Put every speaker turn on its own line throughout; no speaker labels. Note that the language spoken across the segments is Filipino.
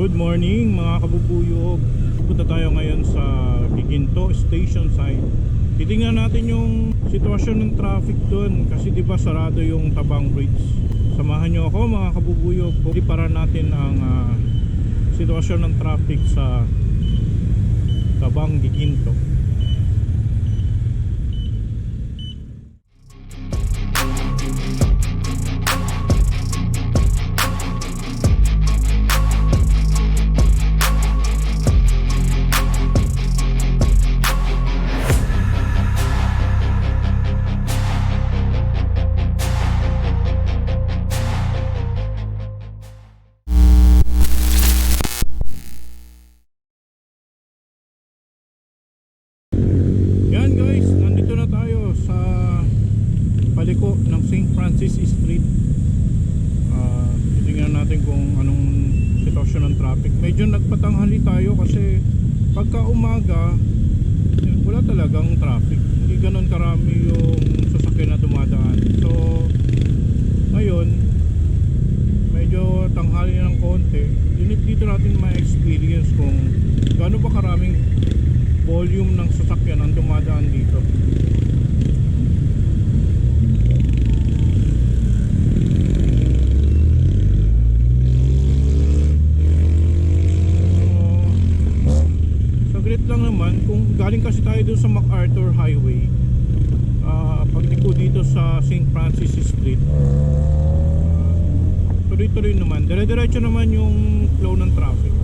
Good morning mga kabubuyog Punta tayo ngayon sa Giginto Station site. Titingnan natin yung sitwasyon ng traffic doon Kasi di ba sarado yung Tabang Bridge? Samahan nyo ako mga kabubuyog para natin ang ah, sitwasyon ng traffic sa Tabang Giginto pagka umaga, wala talagang traffic. Hindi ganun karami yung sasakyan na dumadaan. So, ngayon, medyo tanghali ng konti. Unit dito natin ma-experience kung gaano ba karaming volume ng sasakyan ang dumadaan dito. So, saglit lang naman, galing kasi tayo dun sa MacArthur Highway, ah pagliko dito sa St. Francis Street, ah, tuloy-tuloy naman, dire-diretso naman yung flow ng traffic.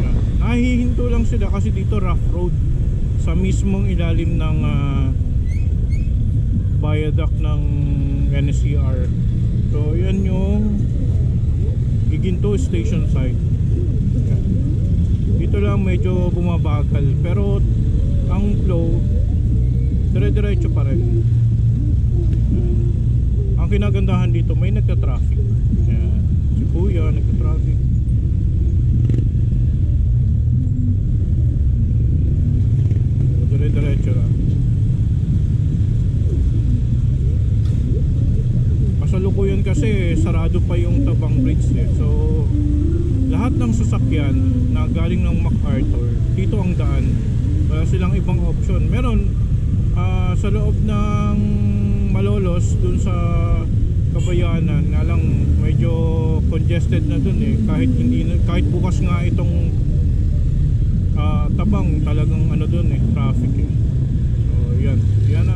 Yan. Nahihinto lang sila kasi dito rough road sa mismong ilalim ng ah, viaduct ng NCR. So yan yung Giginto Station site. Dito lang medyo bumabagal pero ang flow dire-diretso pa rin. Ang kinagandahan dito may nagka-traffic. Yan. Si Kuya nagka-traffic. Dire-diretso lang. Kasalukuyan kasi sarado pa yung Tabang Bridge eh. So ng sasakyan na galing ng MacArthur dito ang daan. Wala silang ibang option. Meron ah, sa loob ng Malolos dun sa Kabayanan nga lang medyo congested na dun eh kahit hindi na- kahit bukas nga itong ah, tabang talagang ano dun eh traffic eh so yan yan ang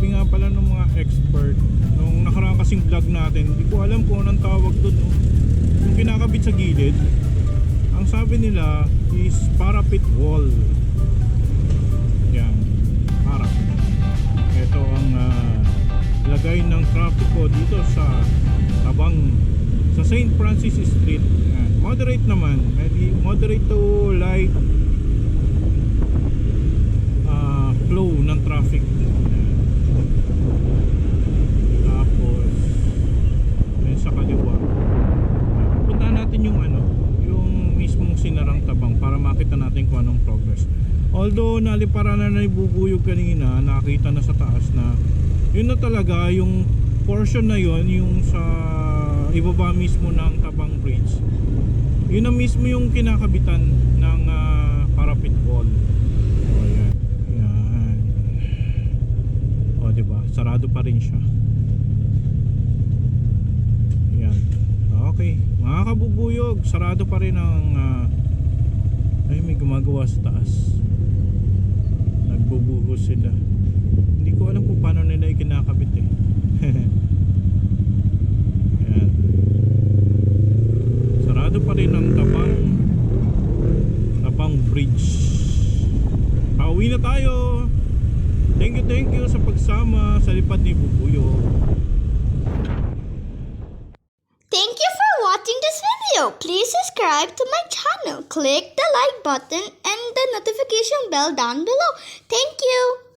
sabi nga pala ng mga expert, nung nakaraan kasing vlog natin, hindi ko alam kung anong tawag doon. No? Yung kinakabit sa gilid, ang sabi nila is parapet wall. Yan, parapet. Ito ang ah, lagay ng trapiko dito sa tabang sa St. Francis Street. Yan. Moderate naman, maybe moderate to light flow ng traffic. Tapos may sa kaliwa. Puntahan natin yung ano, yung mismong sinarang tabang para makita natin kung anong progress. Although naliparan na na ibubuyog kanina, nakita na sa taas na yun na talaga yung portion na yun, yung sa ibaba mismo ng Tabang Bridge. Yun na mismo yung kinakabitan ng ah, parapet wall. O yan. Yan. O diba? Sarado pa rin siya. Yan. Okay. Mga kabubuyog, sarado pa rin ang ah, ay may gumagawa sa taas. Nagbubuhos sila. Hindi ko alam kung paano nila ikinakabit eh. Ayan. Sarado pa rin ang tabang tabang bridge. Pauwi na tayo. Thank you, thank you sa pagsama sa lipad ni Bubuyo.
Thank you for watching this video. Please subscribe to my channel. Click the like button and the notification bell down below. Thank you.